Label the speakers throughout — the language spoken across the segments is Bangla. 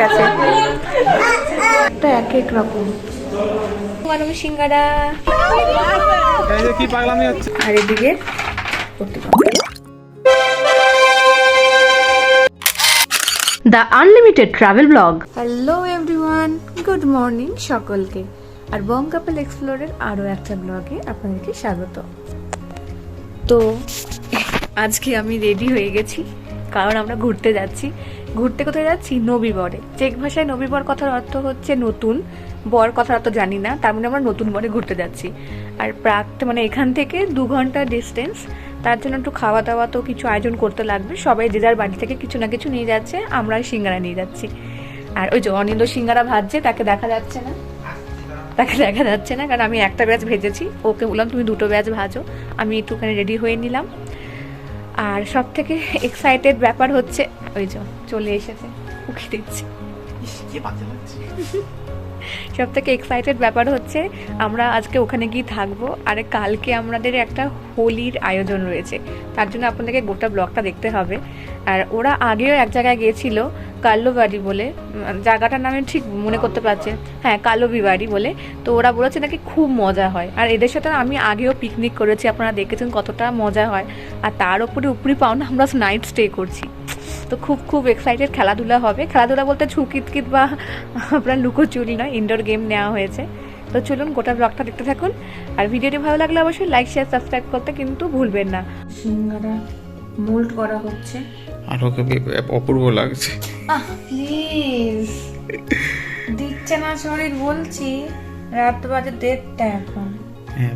Speaker 1: গেছে। এটা এক এক রকম। গরম সিঙ্গারা।
Speaker 2: কি পাগলামি হচ্ছে?
Speaker 1: আর এদিকে
Speaker 3: the unlimited travel blog
Speaker 1: hello everyone good morning সকলকে। আর বং কাপল এক্সপ্লোরের আরও একটা ব্লগে আপনাদেরকে স্বাগত। তো আজকে আমি রেডি হয়ে গেছি কারণ আমরা ঘুরতে যাচ্ছি। ঘুরতে কোথায় যাচ্ছি? নবীবরে। চেক ভাষায় নবীবর কথার অর্থ হচ্ছে নতুন। বর কথার অর্থ জানি না, তার মানে আমরা নতুন বরে ঘুরতে যাচ্ছি। আর প্রাক মানে এখান থেকে দু ঘণ্টা ডিস্টেন্স তার জন্য একটু খাওয়া দাওয়া তো কিছু আয়োজন করতে লাগবে। সবাই যে যার বাড়ি থেকে কিছু না কিছু নিয়ে যাচ্ছে আমরা সিঙ্গারা নিয়ে যাচ্ছি। আর ওই যে অনিন্দ সিঙ্গারা ভাজছে, তাকে দেখা যাচ্ছে না। তাকে দেখা যাচ্ছে না, কারণ আমি একটা ব্যাচ ভেজেছি। ওকে বললাম, তুমি দুটো ব্যাচ ভাজো। আমি একটুখানি রেডি হয়ে নিলাম। আর সব থেকে এক্সাইটেড ব্যাপার হচ্ছে ওই যে চলে এসেছে উকি দিচ্ছি। সব থেকে এক্সাইটেড ব্যাপার হচ্ছে, আমরা আজকে ওখানে গিয়ে থাকব, আর কালকে আমাদের একটা হোলির আয়োজন রয়েছে। তার জন্য আপনাদেরকে গোটা ব্লগটা দেখতে হবে। আর ওরা আগেও এক জায়গায় গিয়েছিল কাল্লোবাড়ি বলে জায়গাটার নামে ঠিক মনে করতে পারছে হ্যাঁ কালোবিবাড়ি বলে। তো ওরা বলেছে নাকি খুব মজা হয়। আর এদের সাথে আমি আগেও পিকনিক করেছি, আপনারা দেখেছেন কতটা মজা হয়। আর তার উপরে উপরি পাওনা আমরা নাইট স্টে করছি। তো খুব খুব এক্সাইটেড খেলাধুলা হবে। খেলাধুলা বলতে ছুকিতকিত বা আপনার লুকোচুরি নয় ইনডোর গেম নেওয়া হয়েছে। তো চলুন গোটা ব্লগটা দেখতে থাকুন। আর ভিডিওটি ভালো লাগলে অবশ্যই লাইক শেয়ার সাবস্ক্রাইব করতে কিন্তু ভুলবেন না। সিঙ্গারা মোল্ড করা হচ্ছে।
Speaker 2: আর ওকে অপূর্ব লাগছে।
Speaker 1: আহ প্লিজ দিচ্ছে না শরীর বলছি। রাত বাজে দেড়টা এখন।
Speaker 2: হ্যাঁ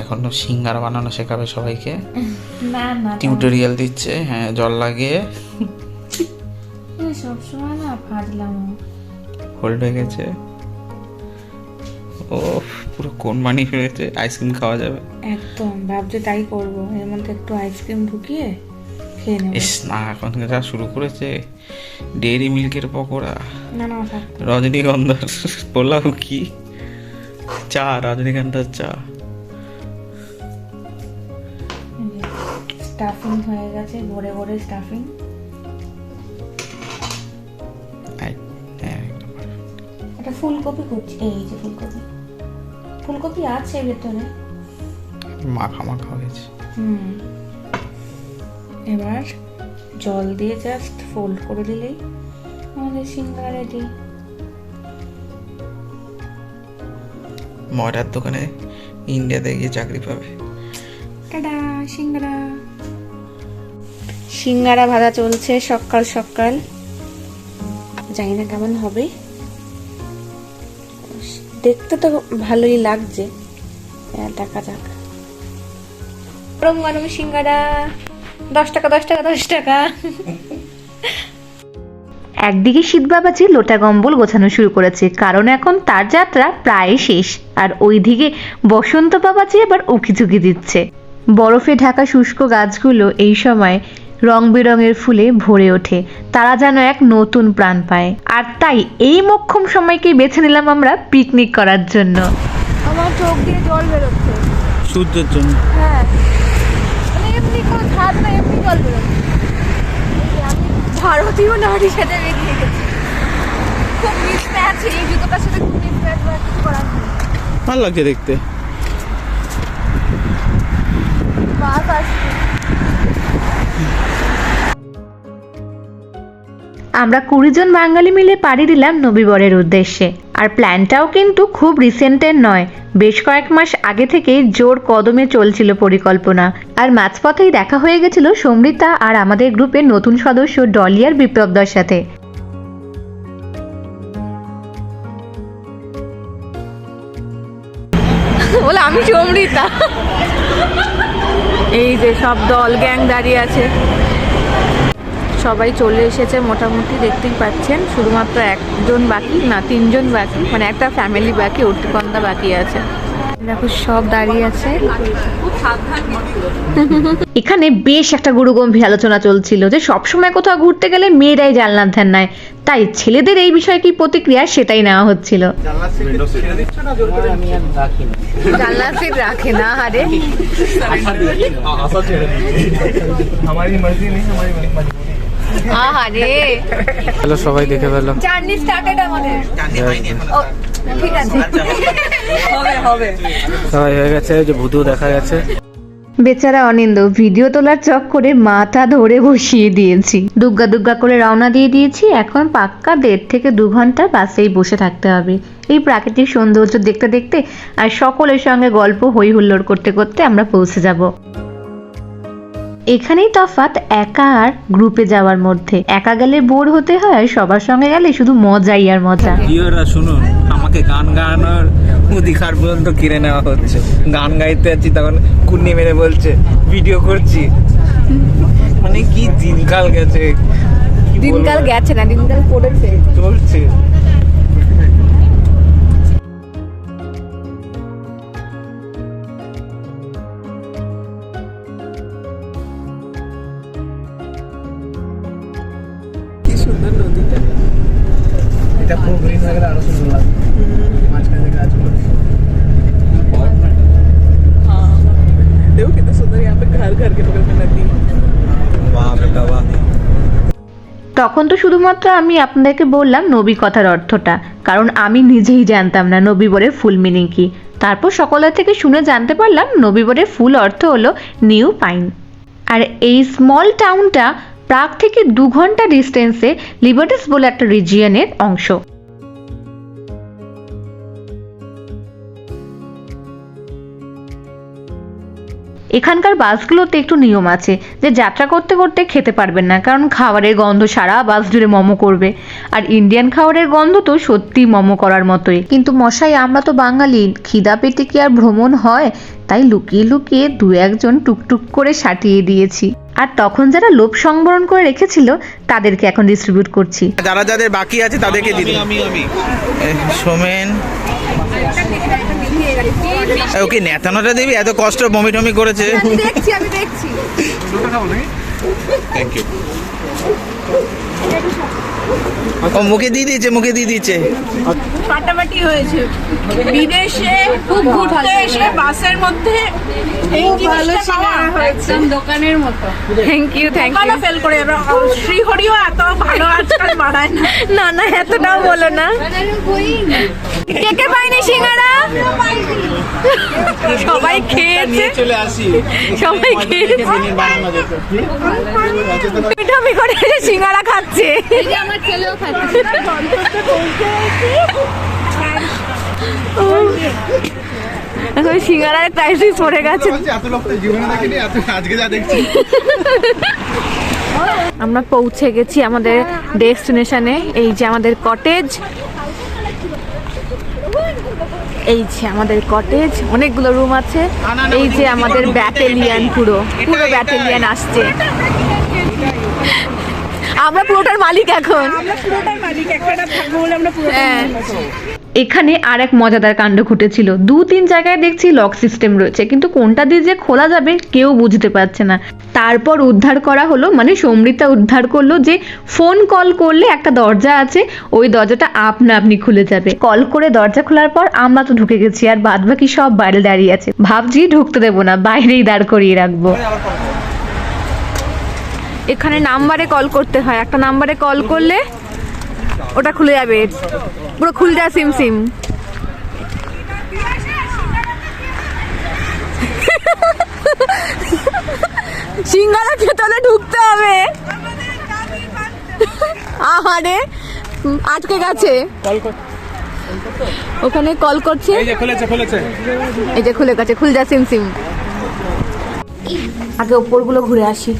Speaker 2: এখনও সিঙ্গার বানানো শেখাবে সবাইকে।
Speaker 1: না না
Speaker 2: টিউটোরিয়াল দিচ্ছে হ্যাঁ জল লাগিয়ে।
Speaker 1: সবসময় না ফাজলাম।
Speaker 2: হোল্ড হয়ে গেছে। ও পুরো কোন বানিয়ে ফেলেছে আইসক্রিম খাওয়া যাবে।
Speaker 1: একদম ভাবছি তাই করব। এর মধ্যে একটু আইসক্রিম ঢুকিয়ে খেয়ে নেব।
Speaker 2: ইস না এখন যা শুরু করেছে ডেয়ারি মিল্কের পকোড়া।
Speaker 1: না না
Speaker 2: রজনীগন্ধার পোলাও কি? চা রজনীগন্ধার চা।
Speaker 1: স্টাফিং হয়ে গেছে ভরে ভরে স্টাফিং
Speaker 2: হ্যাঁ।
Speaker 1: এটা ফুলকপি করছি এই যে ফুলকপি। ফুলকপি আছে ভেতরে।
Speaker 2: মাখা মাখা হয়েছে
Speaker 1: হুম। এবার জল দিয়ে জাস্ট ফোল্ড করে দিলেই আমাদের সিঙ্গারা রেডি
Speaker 2: ময়রার দোকানে ইন্ডিয়াতে গিয়ে চাকরি পাবে।
Speaker 1: টাডা সিঙ্গারা। সিঙ্গারা ভাজা চলছে সকাল সকাল। জানি না কেমন হবে। দেখতে তো ভালোই লাগছে। হ্যাঁ, দেখা যাক। গরম গরম সিঙ্গারা। দশ টাকা দশ টাকা দশ টাকা।
Speaker 3: একদিকে শীত বাবাজি লোটা কম্বল গোছানো শুরু করেছে কারণ এখন তার যাত্রা প্রায় শেষ। আর ওইদিকে বসন্ত বাবাজি আবার উকিঝুঁকি দিচ্ছে। বরফে ঢাকা শুষ্ক গাছগুলো এই সময় রং বেরঙের ফুলে ভরে ওঠে। তারা যেন এক নতুন প্রাণ পায়। আর তাই এই মক্ষম সময়কেই বেছে নিলাম আমরা পিকনিক করার জন্য।
Speaker 1: আমার চোখ দিয়ে জল বেরোচ্ছে।
Speaker 2: সূর্যের জন্য।
Speaker 1: হ্যাঁ। মানে এমনি কোনো ধার না এমনি জল বেরোচ্ছে। ভারতীয় নারী সাথে বেরিয়ে গেছি। খুব মিস ম্যাচ এই জুতোটার সাথে খুব মিস ম্যাচ বা কিছু করার
Speaker 2: ভালো লাগছে দেখতে।
Speaker 1: বাস আসছে।
Speaker 3: আমরা কুড়ি জন বাঙালি মিলে পাড়ি দিলাম নবীবরের উদ্দেশ্যে। আর প্ল্যানটাও কিন্তু খুব রিসেন্টের নয়। বেশ কয়েক মাস আগে থেকেই জোর কদমে চলছিল পরিকল্পনা। আর মাঝপথেই দেখা হয়ে গেছিল সমৃতা আর আমাদের গ্রুপের নতুন সদস্য ডলিয়ার বিপ্লবদার সাথে।
Speaker 1: বলে, আমি সমৃতা এই যে সব দল, গ্যাং দাঁড়িয়ে আছে। সবাই চলে এসেছে মোটামুটি, দেখতেই পাচ্ছেন। শুধুমাত্র একজন বাকি, না, তিনজন বাকি মানে একটা ফ্যামিলি বাকি উর্তিকন্দা বাকি আছে। দেখো, সব দাঁড়িয়ে আছে।
Speaker 3: এখানে বেশ একটা গুরুগম্ভীর আলোচনা চলছিল যে সবসময় কোথাও ঘুরতে গেলে মেয়েরাই জানলার ধ্যান নেয়। তাই ছেলেদের এই বিষয়ে কি প্রতিক্রিয়া সেটাই নেওয়া হচ্ছিল।
Speaker 4: সবাই দেখে ফেলো। সবাই হয়ে গেছে যে ভুতু দেখা গেছে।
Speaker 1: বেচারা অনিন্দ, ভিডিও তোলার চক্করে মাথা ধরে বসিয়ে দিয়েছি। দুগ্গা দুগ্গা করে রওনা দিয়ে দিয়েছি, এখন পাক্কা দেড় থেকে দু ঘণ্টা বাসেই বসে থাকতে হবে। এই প্রাকৃতিক সৌন্দর্য দেখতে দেখতে আর সকলের সঙ্গে গল্প হই হুল্লোড় করতে করতে আমরা পৌঁছে যাব। এখানেই তফাৎ একা আর গ্রুপে যাওয়ার মধ্যে। একা গেলে বোর হতে হয় সবার সঙ্গে গেলে শুধু মজাই আর মজা।
Speaker 2: প্রিয়রা শুনুন আমাকে গান গাওয়ানোর অধিকার পর্যন্ত কিনে নেওয়া হচ্ছে। গান গাইতে যাচ্ছি তখন কুন্নি মেরে বলছে ভিডিও করছি। মানে কি দিনকাল গেছে
Speaker 5: দিনকাল গেছে না দিনকাল পড়েছে
Speaker 2: চলছে।
Speaker 1: তখন তো শুধুমাত্র আমি আপনাদেরকে বললাম নবী কথার অর্থটা, কারণ আমি নিজেই জানতাম না নবী বরের ফুল মিনিং কি। তারপর সকলের থেকে শুনে জানতে পারলাম নবীবরের ফুল অর্থ হলো নিউ পাইন আর এই স্মল টাউনটা প্রাগ থেকে দু ঘণ্টা ডিস্টেন্সে লিবার্টিস বলে একটা রিজিয়নের অংশ। এখানকার বাসগুলোতে একটু নিয়ম আছে যে যাত্রা করতে করতে খেতে পারবেন না কারণ খাবারের গন্ধ সারা বাস জুড়ে মোমো করবে। আর ইন্ডিয়ান খাবারের গন্ধ তো সত্যি মোমো করার মতোই। কিন্তু মশাই আমরা তো বাঙালি খিদা পেটে কি আর ভ্রমণ হয়? তাই লুকিয়ে লুকিয়ে দু একজন টুকটুক করে সাটিয়ে দিয়েছি। আর তখন যারা লোভ সংবরণ করে রেখেছিল তাদেরকে এখন ডিস্ট্রিবিউট করছি।
Speaker 2: যারা যাদের বাকি আছে তাদেরকে দিন আমি আমি সোমেন ওকে নেতানোটা দিবি এত কষ্ট বমি টমি করেছে।
Speaker 5: দেখছি আমি দেখছি।
Speaker 2: থ্যাংক ইউ ও মুখে দিয়ে দিয়েছে মুখে দিয়ে দিয়েছে।
Speaker 3: ফাটাফাটি হয়েছে। বিদেশে খুব ঘুরতে এসে বাসের মধ্যে এই জিনিসটা পাওয়া হয়েছে।
Speaker 5: দোকানের মতো। Thank you thank you
Speaker 3: fail করে এবার। শ্রীহরিও এত ভালো আজকাল বানায় না।
Speaker 5: না না এতটাও বলো না। কে কে পাইনি সিঙ্গারা? সবাই খেয়েছে।
Speaker 2: চলে আসি।
Speaker 5: সবাই খেয়েছে। মিঠামি করে সিঙ্গারা খাচ্ছে। আমার ছেলেও খাচ্ছে। এখন সিঙ্গারার ক্রাইসিস পড়ে গেছে।
Speaker 4: এত লোক তো জীবনে দেখিনি আজকে যা দেখছি।
Speaker 5: আমরা পৌঁছে গেছি আমাদের ডেস্টিনেশনে এই যে আমাদের কটেজ এই যে আমাদের কটেজ অনেকগুলো রুম আছে। এই যে আমাদের ব্যাটেলিয়ান পুরো পুরো ব্যাটেলিয়ান আসছে। আমরা পুরোটার মালিক এখন।
Speaker 3: আমরা পুরোটার মালিক একটা থাকব বলে আমরা পুরোটার
Speaker 5: হ্যাঁ।
Speaker 1: এখানে আর এক মজাদার কাণ্ড ঘটেছিল। দু তিন জায়গায় দেখছি লক সিস্টেম রয়েছে, কিন্তু কোনটা দিয়ে যে খোলা যাবে কেউ বুঝতে পারছে না। তারপর উদ্ধার করা হলো মানে সমৃতা উদ্ধার করল যে ফোন কল করলে একটা দরজা আছে, ওই দরজাটা আপনা আপনি খুলে যাবে। কল করে দরজা খোলার পর আমরা তো ঢুকে গেছি, আর বাদ বাকি সব বাইরে দাঁড়িয়ে আছে। ভাবছি ঢুকতে দেবো না, বাইরেই দাঁড় করিয়ে রাখব।
Speaker 5: এখানে নাম্বারে কল করতে হয়, একটা নাম্বারে কল করলে ওটা খুলে যাবে। পুরো খুলে যায় সিম সিম সিঙ্গারা খেতে হলে ঢুকতে হবে। আহারে আটকে গেছে। ওখানে কল করছে।
Speaker 4: এই যে খুলেছে খুলেছে।
Speaker 5: এই যে খুলে গেছে খুলে যা সিম সিম আগে ওপরগুলো ঘুরে আসি।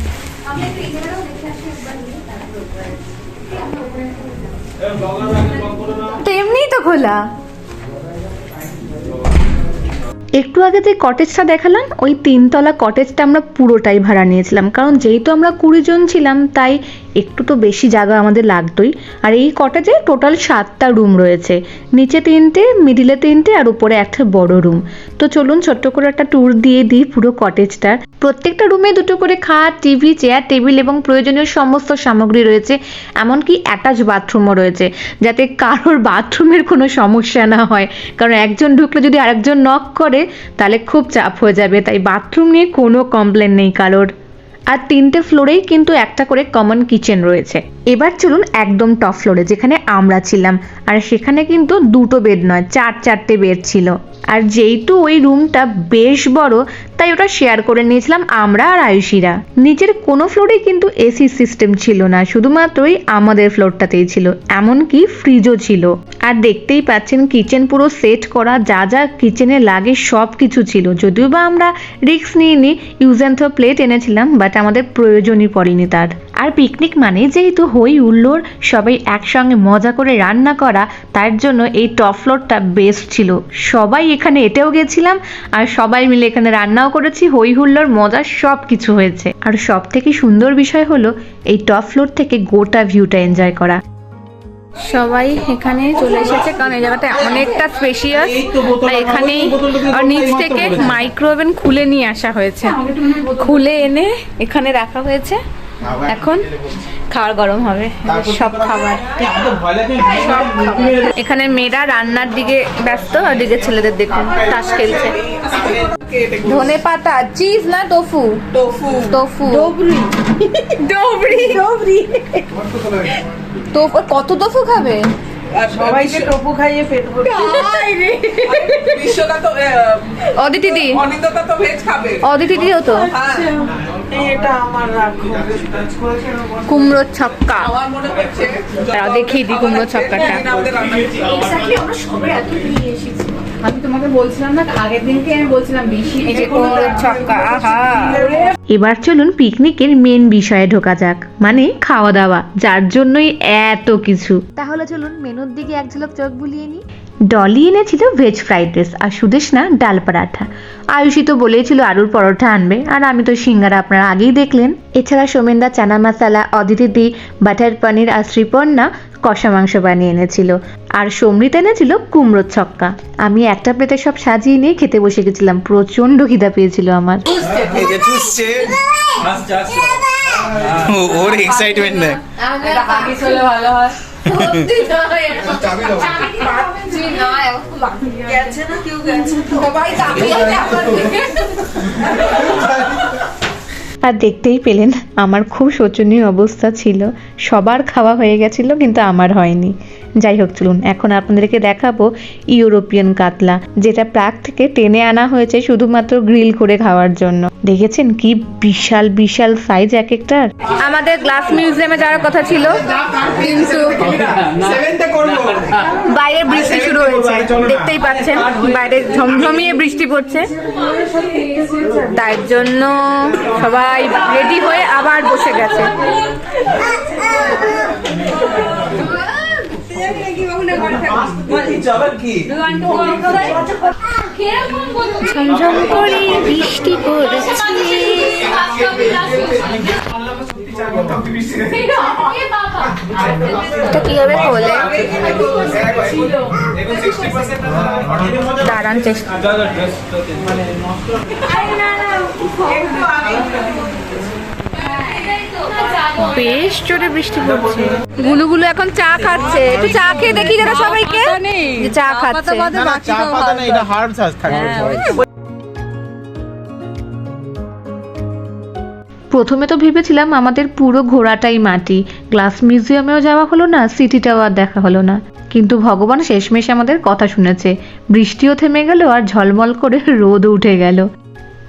Speaker 5: তো এমনিই তো খোলা।
Speaker 1: একটু আগে যে কটেজটা দেখালাম, ওই তিনতলা কটেজটা আমরা পুরোটাই ভাড়া নিয়েছিলাম। কারণ যেহেতু আমরা কুড়ি জন ছিলাম, তাই একটু তো বেশি জায়গা আমাদের লাগতোই। আর এই কটেজে টোটাল সাতটা রুম রয়েছে, নিচে তিনটে মিডিলে তিনটে, আর উপরে একটা বড় রুম তো চলুন ছোট্ট করে একটা ট্যুর দিয়ে দিই পুরো কটেজটার প্রত্যেকটা রুমে দুটো করে খাট টিভি চেয়ার টেবিল এবং প্রয়োজনীয় সমস্ত সামগ্রী রয়েছে, এমনকি অ্যাটাচ বাথরুমও রয়েছে, যাতে কারোর বাথরুমের কোনো সমস্যা না হয়। কারণ একজন ঢুকলে যদি আরেকজন নক করে, তাহলে খুব চাপ হয়ে যাবে, তাই বাথরুম নিয়ে কোনো কমপ্লেন নেই কারোর। আর তিনটে ফ্লোরেই কিন্তু একটা করে কমন কিচেন রয়েছে। এবার চলুন একদম টপ ফ্লোরে যেখানে আমরা ছিলাম। আর সেখানে কিন্তু দুটো বেড নয়, চার চারটে বেড ছিল। আর যেহেতু ওই রুমটা বেশ বড় তাই ওটা শেয়ার করে নিয়েছিলাম আমরা আর আয়ুষীরা। নিচের কোনো ফ্লোরে কিন্তু এসি সিস্টেম ছিল না, শুধুমাত্রই আমাদের ফ্লোরটাতেই ছিল, এমনকি ফ্রিজও ছিল। আর দেখতেই পাচ্ছেন কিচেন পুরো সেট করা, যা যা কিচেনে লাগে সব কিছু ছিল। যদিও বা আমরা রিস্ক নিইনি ইউজ অ্যান্ড থ্রো প্লেট এনেছিলাম বাট আমাদের প্রয়োজনই পড়েনি তার। আর পিকনিক মানে যেহেতু হই হুল্লোড় সবাই একসঙ্গে মজা করে রান্না করা, তার জন্য এই টপ ফ্লোরটা বেস্ট ছিল। সবাই এখানে এটেও গেছিলাম, আর সবাই মিলে এখানে রান্নাও করেছি হই হুল্লোড় মজা সব কিছু হয়েছে। আর সব থেকে সুন্দর বিষয় হলো এই টপ ফ্লোর থেকে গোটা ভিউটা এনজয় করা।
Speaker 5: সবাই এখানে চলে এসেছে কারণ এই জায়গাটা অনেকটা স্পেশিয়াস এখানেই নিচ থেকে মাইক্রোওভেন খুলে নিয়ে আসা হয়েছে। খুলে এনে এখানে রাখা হয়েছে। এখন খাবার গরম হবে। সব খাবার। সব খাবার। এখানে মেয়েরা রান্নার দিকে ব্যস্ত, আর দিকে ছেলেদের দেখুন, তাস খেলছে। ধনে পাতা চিজ না টোফু
Speaker 3: টোফু
Speaker 5: টোফু
Speaker 3: ডোবরি ডোবরি ডোবরি
Speaker 5: তোফু কত টোফু খাবে?
Speaker 3: সবাইকে টোফু খাইয়ে পেট ভর্তি বিশ্বকা তো
Speaker 5: অদিতি দি।
Speaker 3: অনিন্দতা তো ভেজ খাবে।
Speaker 5: অদিতি তো।
Speaker 3: এটা আমার রাখো।
Speaker 5: কুমড়োর ছক্কা।
Speaker 3: আমার মনে হচ্ছে
Speaker 5: দেখিয়ে দিই কুমড়ো ছক্কাটা।
Speaker 3: রান্না
Speaker 6: আমি তোমাকে বলছিলাম না আগের দিনকে আমি বলছিলাম বেশি।
Speaker 5: এই যে কুমড়োর ছক্কা আহা।
Speaker 1: এবার চলুন পিকনিকের মেন বিষয়ে ঢোকা যাক মানে খাওয়া দাওয়া যার জন্যই এত কিছু। তাহলে চলুন মেনুর দিকে এক ঝলক চোখ বুলিয়ে নিই। ডলি এনেছিল ভেজ ফ্রাইড রাইস আর সুদেশনা ডাল পরাঠা। আয়ুষি তো বলেছিল আলুর পরোটা আনবে আর আমি তো সিঙ্গারা আপনারা আগেই দেখলেন। এছাড়া সোমেনদা চানা মশালা অদিতি দি বাটার পনির আর শ্রীপর্ণা কষা মাংস বানিয়ে এনেছিল। আর সমৃত এনেছিল কুমড়োর ছক্কা। আমি একটা প্লেটে সব সাজিয়ে নিয়ে খেতে বসে গেছিলাম। প্রচণ্ড খিদা পেয়েছিল আমার।
Speaker 2: ওর এক্সাইটমেন্ট নেই
Speaker 6: ভালো হয়
Speaker 3: গেছে না? কেউ গেছে? সবাই তাকিয়ে আছে আমার দিকে।
Speaker 1: আর দেখতেই পেলেন আমার খুব শোচনীয় অবস্থা ছিল। সবার খাওয়া হয়ে গেছিল, কিন্তু আমার হয়নি। যাই হোক, চলুন, এখন আপনাদেরকে দেখাবো ইউরোপিয়ান কাতলা, যেটা প্রাগ থেকে টেনে আনা হয়েছে শুধুমাত্র গ্রিল করে খাওয়ার জন্য। দেখেছেন কি বিশাল বিশাল সাইজ এক একটার?
Speaker 5: আমাদের গ্লাস মিউজিয়ামে যাওয়ার কথা ছিল। বাইরে বৃষ্টি শুরু হয়েছে। দেখতেই পাচ্ছেন, বাইরে ঝমঝমিয়ে বৃষ্টি পড়ছে। তার জন্য সবাই রেডি হয়ে আবার বসে গেছে। ঝমঝম করে বৃষ্টি পড়ছে এটা কীভাবে খোলে দাঁড়ান চেষ্টা বেশ জোরে বৃষ্টি পড়ছে। গুলুগুলু এখন চা খাচ্ছে। একটু চা খেয়ে দেখি যেন সবাইকে। চা খাচ্ছে।
Speaker 2: চা পাতা না এটা হার্ড সাজ থাকবে
Speaker 1: প্রথমে তো ভেবেছিলাম আমাদের পুরো ঘোরাটাই মাটি। গ্লাস মিউজিয়ামেও যাওয়া হলো না সিটিটাও আর দেখা হলো না। কিন্তু ভগবান শেষমেশ আমাদের কথা শুনেছে। বৃষ্টিও থেমে গেল আর ঝলমল করে রোদ উঠে গেল।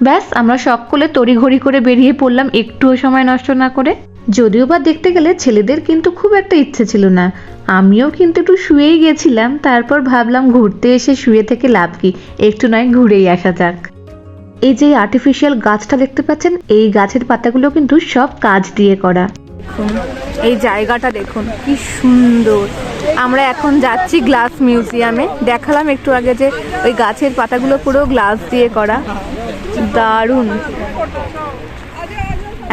Speaker 1: ব্যাস আমরা সকলে তড়িঘড়ি করে বেরিয়ে পড়লাম একটুও সময় নষ্ট না করে। যদিও বা দেখতে গেলে ছেলেদের কিন্তু খুব একটা ইচ্ছে ছিল না। আমিও কিন্তু একটু শুয়েই গেছিলাম, তারপর ভাবলাম ঘুরতে এসে শুয়ে থেকে লাভ কি, একটু নয় ঘুরেই আসা যাক। এই যে আর্টিফিশিয়াল গাছটা দেখতে পাচ্ছেন, এই গাছের পাতাগুলো কিন্তু সব কাজ দিয়ে করা।
Speaker 5: এই জায়গাটা দেখুন, কি সুন্দর। আমরা এখন যাচ্ছি গ্লাস মিউজিয়ামে দেখালাম একটু আগে যে ওই গাছের পাতাগুলো পুরো গ্লাস দিয়ে করা। দারুণ।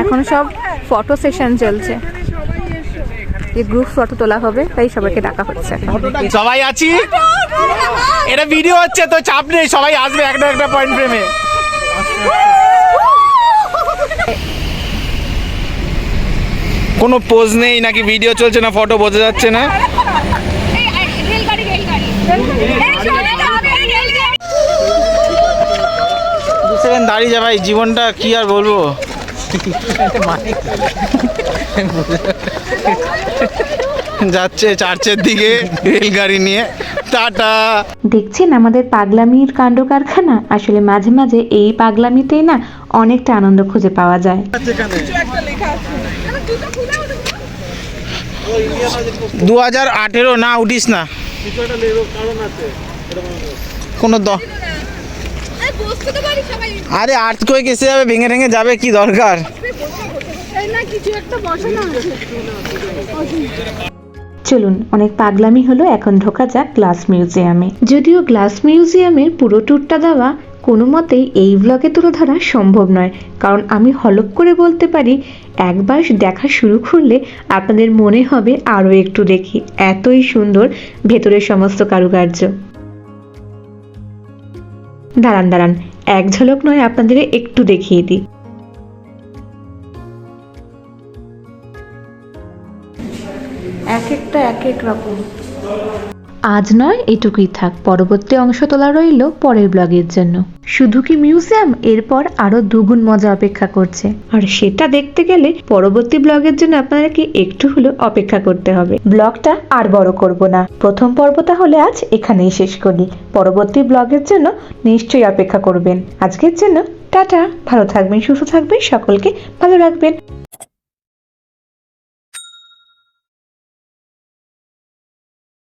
Speaker 5: এখন সব ফটো সেশন চলছে। যে গ্রুপ ফটো তোলা হবে, তাই সবাইকে ডাকা হচ্ছে।
Speaker 2: সবাই আছি। এটা ভিডিও হচ্ছে, তো চাপ নেই, সবাই আসবে একটা একটা পয়েন্ট ফ্রেমে কোনো পোজ নেই, নাকি ভিডিও চলছে না ফটো বোঝা যাচ্ছে না। দাঁড়িয়ে যা ভাই, জীবনটা কি আর বলব? মানে যাচ্ছে চার্চের দিকে রেলগাড়ি নিয়ে। টাটা।
Speaker 1: দেখছেন আমাদের পাগলামির কাণ্ড কারখানা? আসলে মাঝে মাঝে এই পাগলামিতেই না অনেকটা আনন্দ খুঁজে পাওয়া যায়।
Speaker 2: দু হাজার আঠেরো না উঠিস না। কোনো দ আরে আর্থ কয়ে কেসে যাবে, ভেঙে ভেঙে যাবে, কি দরকার?
Speaker 1: চলুন, অনেক পাগলামি হলো, এখন ঢোকা যাক গ্লাস মিউজিয়ামে। যদিও গ্লাস মিউজিয়ামের পুরো ট্যুরটা দেওয়া কোনো মতেই এই ব্লগে তুলে ধরা সম্ভব নয়, কারণ আমি হলপ করে বলতে পারি একবার দেখা শুরু করলে আপনাদের মনে হবে আরও একটু দেখি, এতই সুন্দর ভেতরের সমস্ত কারুকার্য। দাঁড়ান দাঁড়ান। এক ঝলক নয় আপনাদের একটু দেখিয়ে দিই।
Speaker 5: এক একটা এক এক রকম।
Speaker 1: আজ নয়, এটুকুই থাক। পরবর্তী অংশ তোলা রইল পরের ব্লগের জন্য। শুধু কি মিউজিয়াম? এরপর আরও দুগুণ মজা অপেক্ষা করছে। আর সেটা দেখতে গেলে পরবর্তী ব্লগের জন্য আপনাদেরকে একটু হলেও অপেক্ষা করতে হবে? ব্লগটা আর বড় করব না। প্রথম পর্ব তাহলে আজ এখানেই শেষ করি। পরবর্তী ব্লগের জন্য নিশ্চয়ই অপেক্ষা করবেন। আজকের জন্য টাটা। ভালো থাকবেন, সুস্থ থাকবেন, সকলকে ভালো রাখবেন।